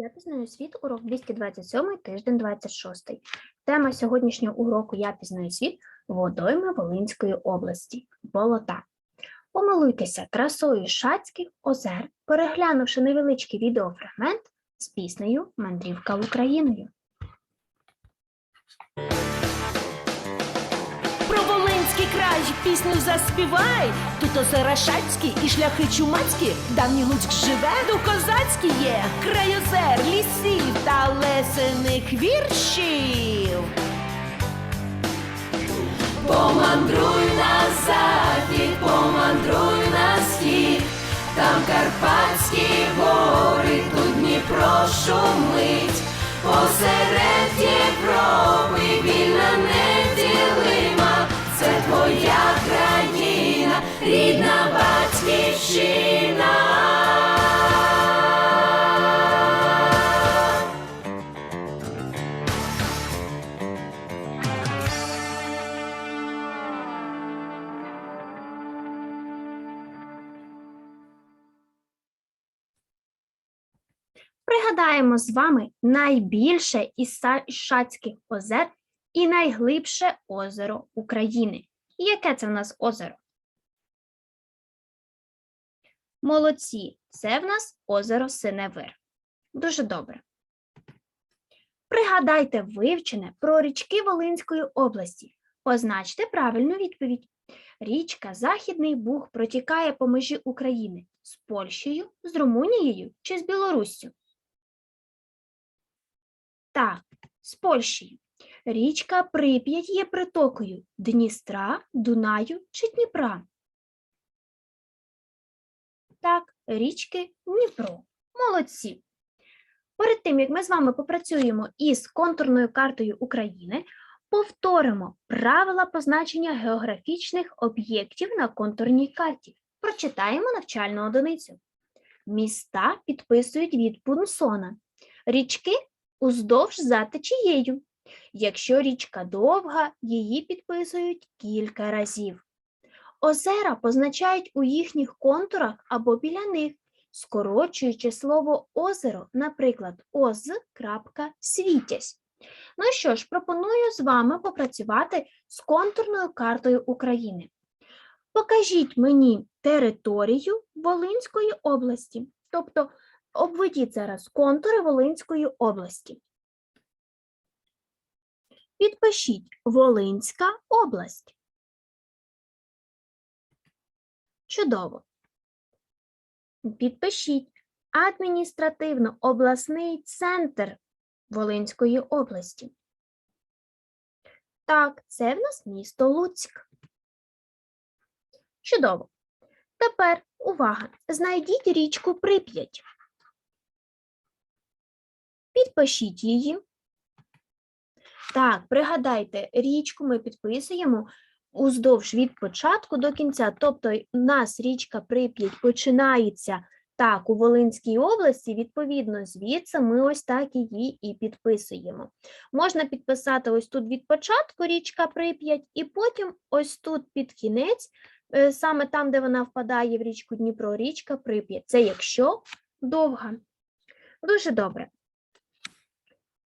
Я пізнаю світ, урок 227, тиждень 26. Тема сьогоднішнього уроку Я пізнаю світ водойми Волинської області. Болота. Помилуйтеся красою Шацьких озер, переглянувши невеличкий відеофрагмент з піснею Мандрівка Україною. Волинський пісню заспівай. Тут осерашацькі і шляхи чумацькі. Давній Луцьк живе, дух козацький є. Край лісів та лесених віршів. Помандруй на захід, помандруй на схід. Там Карпатські гори, тут Дніпро шумить. Посеред Європи вільна це твоя країна, рідна батьківщина. Пригадаємо з вами найбільше із Шацьких озер і найглибше озеро України. І яке це в нас озеро? Молодці, це в нас озеро Синевир. Дуже добре. Пригадайте вивчене про річки Волинської області. Позначте правильну відповідь. Річка Західний Буг протікає по межі України з Польщею, з Румунією чи з Білоруссю. Так, з Польщею. Річка Прип'ять є притокою Дністра, Дунаю чи Дніпра. Так, річки Дніпро. Молодці. Перед тим, як ми з вами попрацюємо із контурною картою України, повторимо правила позначення географічних об'єктів на контурній карті. Прочитаємо навчальну одиницю. Міста підписують від Пунсона. Річки уздовж за течією. Якщо річка довга, її підписують кілька разів. Озера позначають у їхніх контурах або біля них, скорочуючи слово озеро, наприклад, оз.світязь. Ну що ж, пропоную з вами попрацювати з контурною картою України. Покажіть мені територію Волинської області, тобто обведіть зараз контури Волинської області. Підпишіть Волинська область. Чудово. Підпишіть адміністративно-обласний центр Волинської області. Так, це в нас місто Луцьк. Чудово. Тепер увага! Знайдіть річку Прип'ять. Підпишіть її. Так, пригадайте, річку ми підписуємо уздовж від початку до кінця. Тобто, у нас річка Прип'ять починається так у Волинській області, відповідно, звідси ми ось так її і підписуємо. Можна підписати ось тут від початку річка Прип'ять, і потім ось тут під кінець, е, саме там, де вона впадає в річку Дніпро, річка Прип'ять. Це якщо довга. Дуже добре.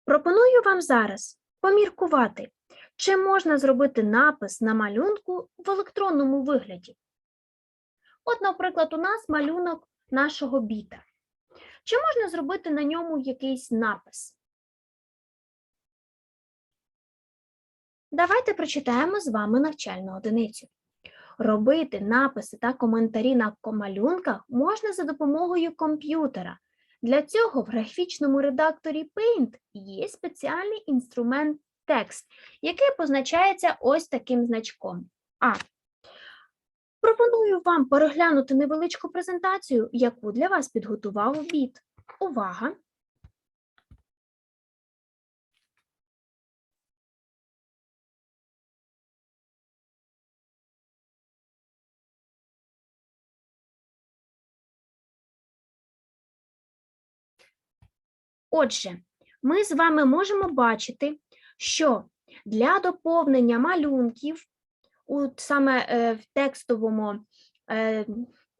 Пропоную вам зараз поміркувати, чи можна зробити напис на малюнку в електронному вигляді. От, наприклад, у нас малюнок нашого біта. Чи можна зробити на ньому якийсь напис? Давайте прочитаємо з вами навчальну одиницю. Робити написи та коментарі на малюнках можна за допомогою комп'ютера. Для цього в графічному редакторі Paint є спеціальний інструмент текст, який позначається ось таким значком. А. Пропоную вам переглянути невеличку презентацію, яку для вас підготував обід. Увага! Отже, ми з вами можемо бачити, що для доповнення малюнків, у, саме е, в текстовому е,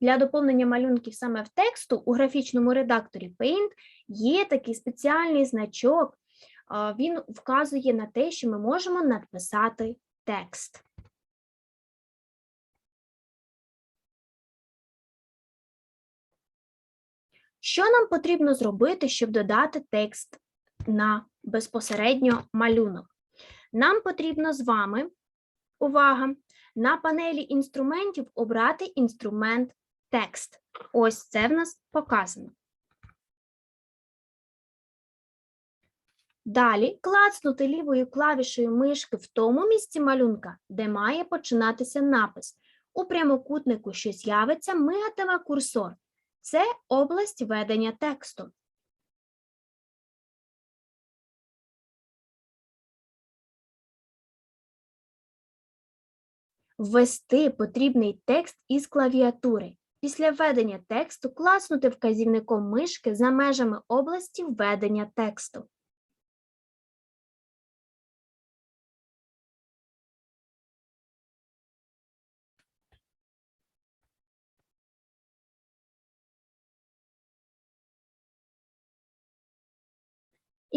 для доповнення малюнків саме в тексту у графічному редакторі Paint є такий спеціальний значок. Він вказує на те, що ми можемо надписати текст. Що нам потрібно зробити, щоб додати текст на безпосередньо малюнок? Нам потрібно з вами, увага, на панелі інструментів обрати інструмент текст. Ось це в нас показано. Далі клацнути лівою клавішею мишки в тому місці малюнка, де має починатися напис. У прямокутнику, що з'явиться, мигатиме курсор. Це область ведення тексту. Ввести потрібний текст із клавіатури. Після введення тексту класнути вказівником мишки за межами області введення тексту.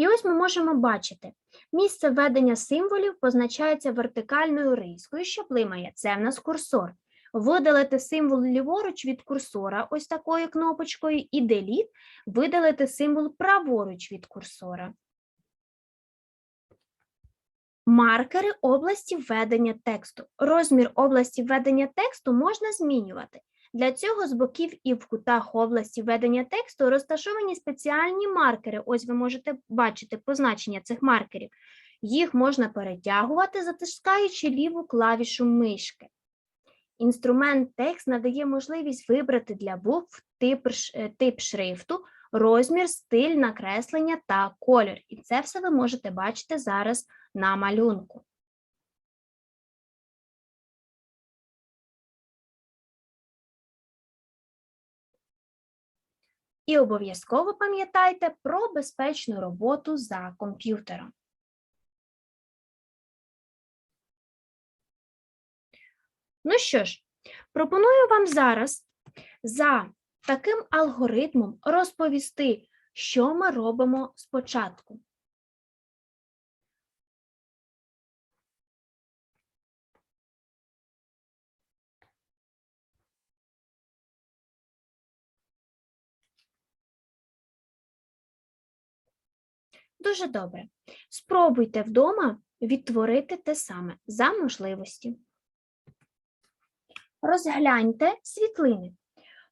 І ось ми можемо бачити, місце введення символів позначається вертикальною рискою, що плимає. Це в нас курсор. Видалити символ ліворуч від курсора ось такою кнопочкою, і Delete видалити символ праворуч від курсора. Маркери області введення тексту. Розмір області введення тексту можна змінювати. Для цього з боків і в кутах області введення тексту розташовані спеціальні маркери. Ось ви можете бачити позначення цих маркерів. Їх можна перетягувати, затискаючи ліву клавішу мишки. Інструмент текст надає можливість вибрати для букв тип, е, тип шрифту, розмір, стиль, накреслення та колір. І це все ви можете бачити зараз на малюнку. І обов'язково пам'ятайте про безпечну роботу за комп'ютером. Ну що ж, пропоную вам зараз за таким алгоритмом розповісти, що ми робимо спочатку. Дуже добре. Спробуйте вдома відтворити те саме за можливості. Розгляньте світлини.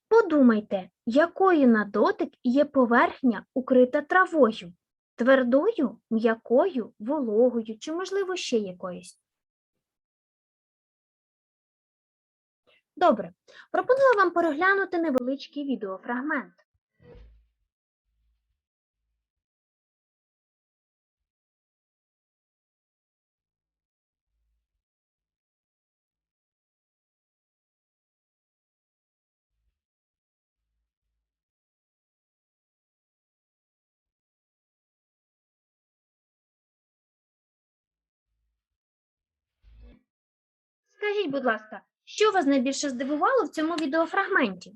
Подумайте, якою на дотик є поверхня, укрита травою, твердою, м'якою, вологою чи, можливо, ще якоюсь. Добре, пропоную вам переглянути невеличкий відеофрагмент. Скажіть, будь ласка, що вас найбільше здивувало в цьому відеофрагменті?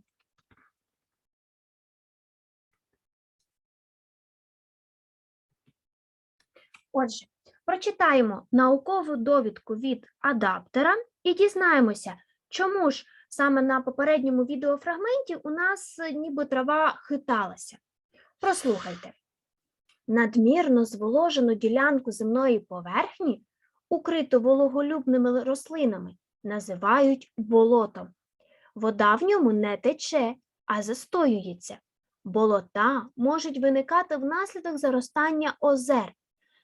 Отже, прочитаємо наукову довідку від адаптера і дізнаємося, чому ж саме на попередньому відеофрагменті у нас е, ніби трава хиталася. Прослухайте. Надмірно зволожену ділянку земної поверхні укриту вологолюбними рослинами, називають болотом. Вода в ньому не тече, а застоюється. Болота можуть виникати внаслідок заростання озер.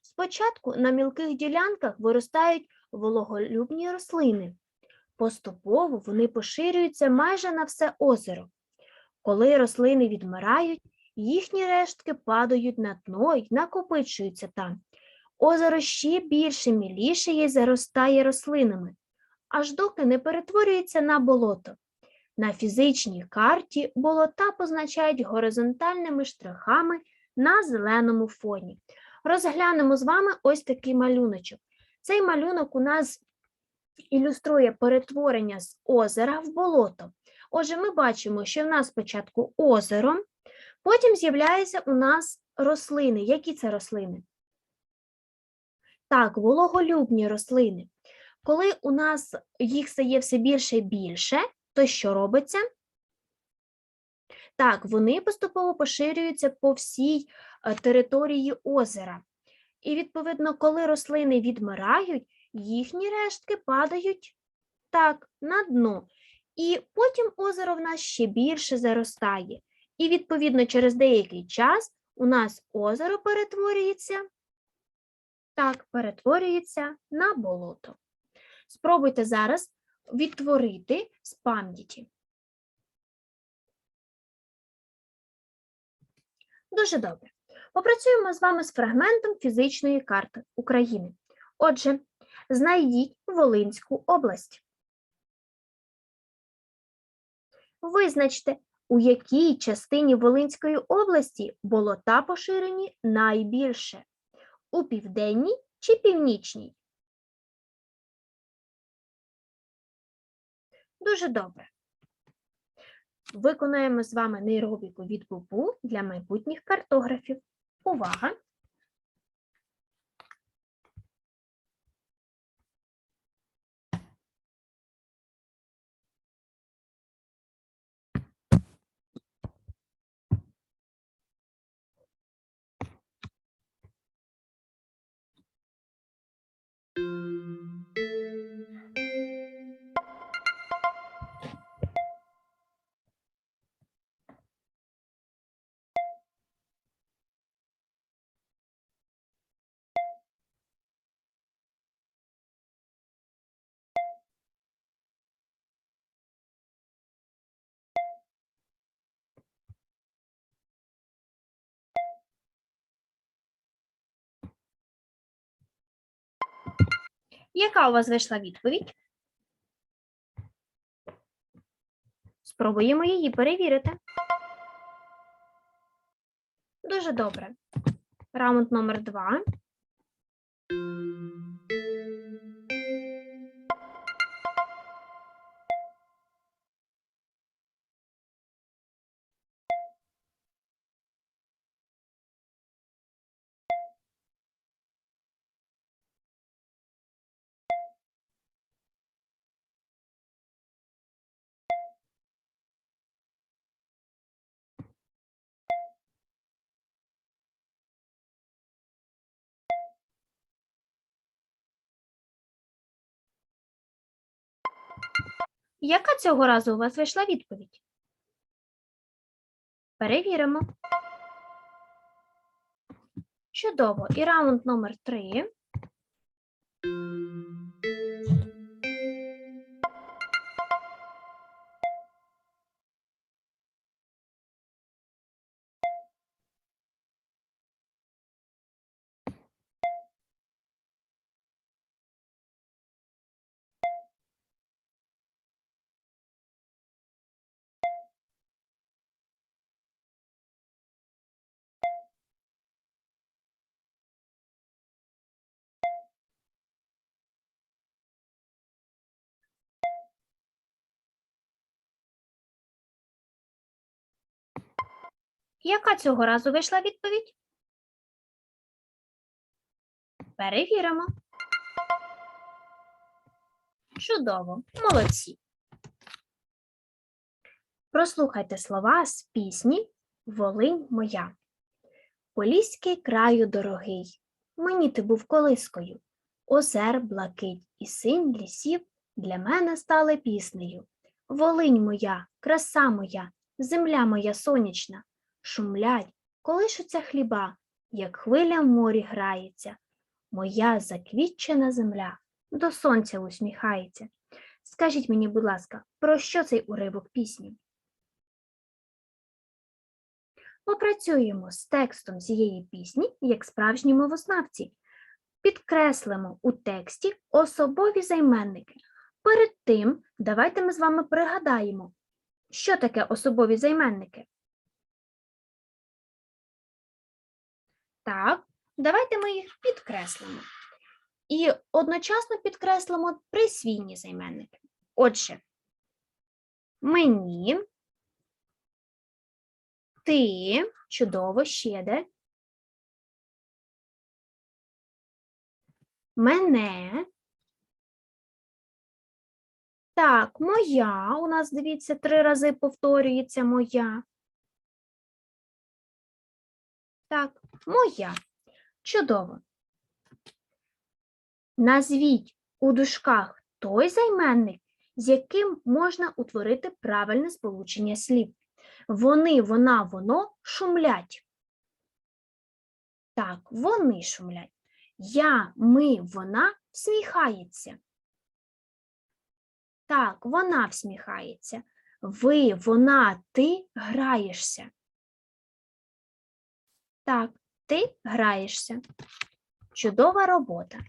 Спочатку на мілких ділянках виростають вологолюбні рослини. Поступово вони поширюються майже на все озеро. Коли рослини відмирають, їхні рештки падають на дно й накопичуються там. Озеро ще більше мілішає й заростає рослинами, аж доки не перетворюється на болото. На фізичній карті болота позначають горизонтальними штрихами на зеленому фоні. Розглянемо з вами ось такий малюночок. Цей малюнок у нас ілюструє перетворення з озера в болото. Отже, ми бачимо, що в нас спочатку озеро, потім з'являються у нас рослини. Які це рослини? Так, вологолюбні рослини. Коли у нас їх стає все більше і більше, то що робиться? Так, вони поступово поширюються по всій е, території озера. І, відповідно, коли рослини відмирають, їхні рештки падають так, на дно. І потім озеро в нас ще більше заростає. І, відповідно, через деякий час у нас озеро перетворюється, так, перетворюється на болото. Спробуйте зараз відтворити з пам'яті. Дуже добре. Попрацюємо з вами з фрагментом фізичної карти України. Отже, знайдіть Волинську область. Визначте, у якій частині Волинської області болота поширені найбільше у південній чи північній? Дуже добре. Виконаємо з вами нейробіку від БУПУ для майбутніх картографів. Увага! Яка у вас вийшла відповідь? Спробуємо її перевірити. Дуже добре. Раунд номер два. Яка цього разу у вас вийшла відповідь? Перевіримо. Чудово. І раунд номер три. Яка цього разу вийшла відповідь? Перевіримо. Чудово, молодці. Прослухайте слова з пісні Волинь моя. Поліський краю дорогий, мені ти був колискою, озер блакить і синь лісів для мене стали піснею. Волинь моя, краса моя, земля моя сонячна, шумлять, колишуться хліба, як хвиля в морі грається. Моя заквітчена земля до сонця усміхається. Скажіть мені, будь ласка, про що цей уривок пісні? Попрацюємо з текстом цієї пісні як справжні мовознавці. Підкреслимо у тексті особові займенники. Перед тим давайте ми з вами пригадаємо, що таке особові займенники. Так, давайте ми їх підкреслимо. І одночасно підкреслимо присвійні займенники. Отже, Мені. Ти. Чудово, ще де. Мене. Так, моя. У нас, дивіться, три рази повторюється моя. Так, моя. Чудово. Назвіть у дужках той займенник, з яким можна утворити правильне сполучення слів. Вони, вона, воно шумлять. Так, вони шумлять. Я, ми, вона всміхається. Так, вона всміхається. Ви, вона, ти граєшся. Так, ти граєшся. Чудова робота.